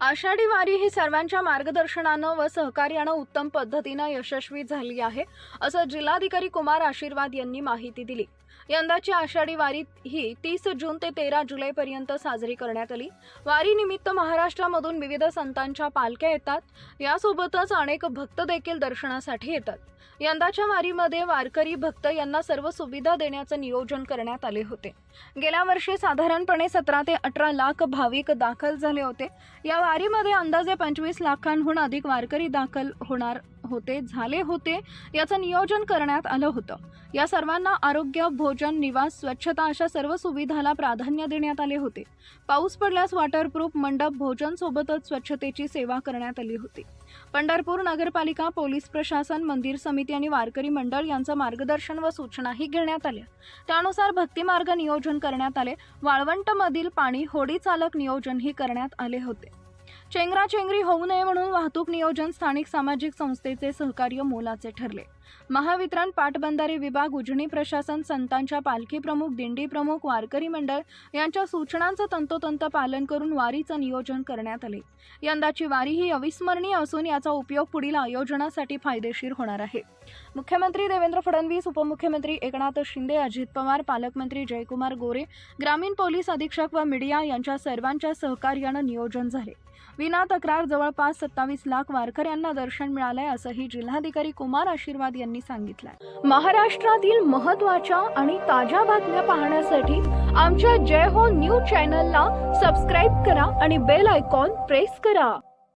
आषाढी वारी ही सर्वांच्या मार्गदर्शनानं व सहकार्यानं उत्तम पद्धतीनं यशस्वी झाली आहे असं जिल्हाधिकारी कुमार आशीर्वाद यांनी माहिती दिली. यंदाची आषाढी वारी ही तीस जून ते तेरा जुलैपर्यंत साजरी करण्यात आली. वारीनिमित्त महाराष्ट्रामधून विविध संतांच्या पालख्या येतात. यासोबतच अनेक भक्त देखील दर्शनासाठी येतात. यंदाच्या वारीमध्ये वारकरी भक्त यांना सर्व सुविधा देण्याचं नियोजन करण्यात आले होते. गेल्या वर्षी साधारणपणे सतरा ते अठरा लाख भाविक दाखल झाले होते. या वारीमध्ये अंदाजे पंचवीस लाखांहून अधिक वारकरी दाखल होणार होते झाले होते याचं नियोजन करण्यात आलं होतं. या सर्वांना आरोग्य भोजन निवास स्वच्छता अशा सर्व सुविधाला प्राधान्य देण्यात आले होते. पाऊस पडल्यास वॉटरप्रूफ मंडप भोजन सोबतच स्वच्छतेची सेवा करण्यात आली होती. पंढरपूर नगरपालिका पोलीस प्रशासन मंदिर समिती आणि वारकरी मंडळ यांचं मार्गदर्शन व सूचनाही घेण्यात आल्या. त्यानुसार भक्तिमार्ग नियोजन करण्यात आले. वाळवंटमधील पाणी होडी चालक नियोजनही करण्यात आले होते. चेंगराचेंगरी होऊ नये म्हणून वाहतूक नियोजन स्थानिक सामाजिक संस्थेचे सहकार्य मोलाचे ठरले. महावितरण पाटबंधारे विभाग उजनी प्रशासन संतांच्या पालखी प्रमुख दिंडी प्रमुख वारकरी मंडळ यांच्या सूचनांचं तंतोतंत पालन करून वारीचं नियोजन करण्यात आले. यंदाची वारी ही अविस्मरणीय असून याचा उपयोग पुढील आयोजनासाठी फायदेशीर होणार आहे. मुख्यमंत्री देवेंद्र फडणवीस उपमुख्यमंत्री एकनाथ शिंदे अजित पवार पालकमंत्री जयकुमार गोरे ग्रामीण पोलीस अधीक्षक व मीडिया यांच्या सर्वांच्या सहकार्यानं नियोजन झाले. विना तक्रार जवळपास सत्तावीस लाख वारकऱ्यांना दर्शन मिळालंय असंही जिल्हाधिकारी कुमार आशीर्वाद यांनी सांगितलंय. महाराष्ट्रातील महत्त्वाच्या आणि ताज्या बातम्या पाहण्यासाठी आमच्या जय हो न्यूज चॅनलला सबस्क्राईब करा आणि बेल आयकॉन प्रेस करा.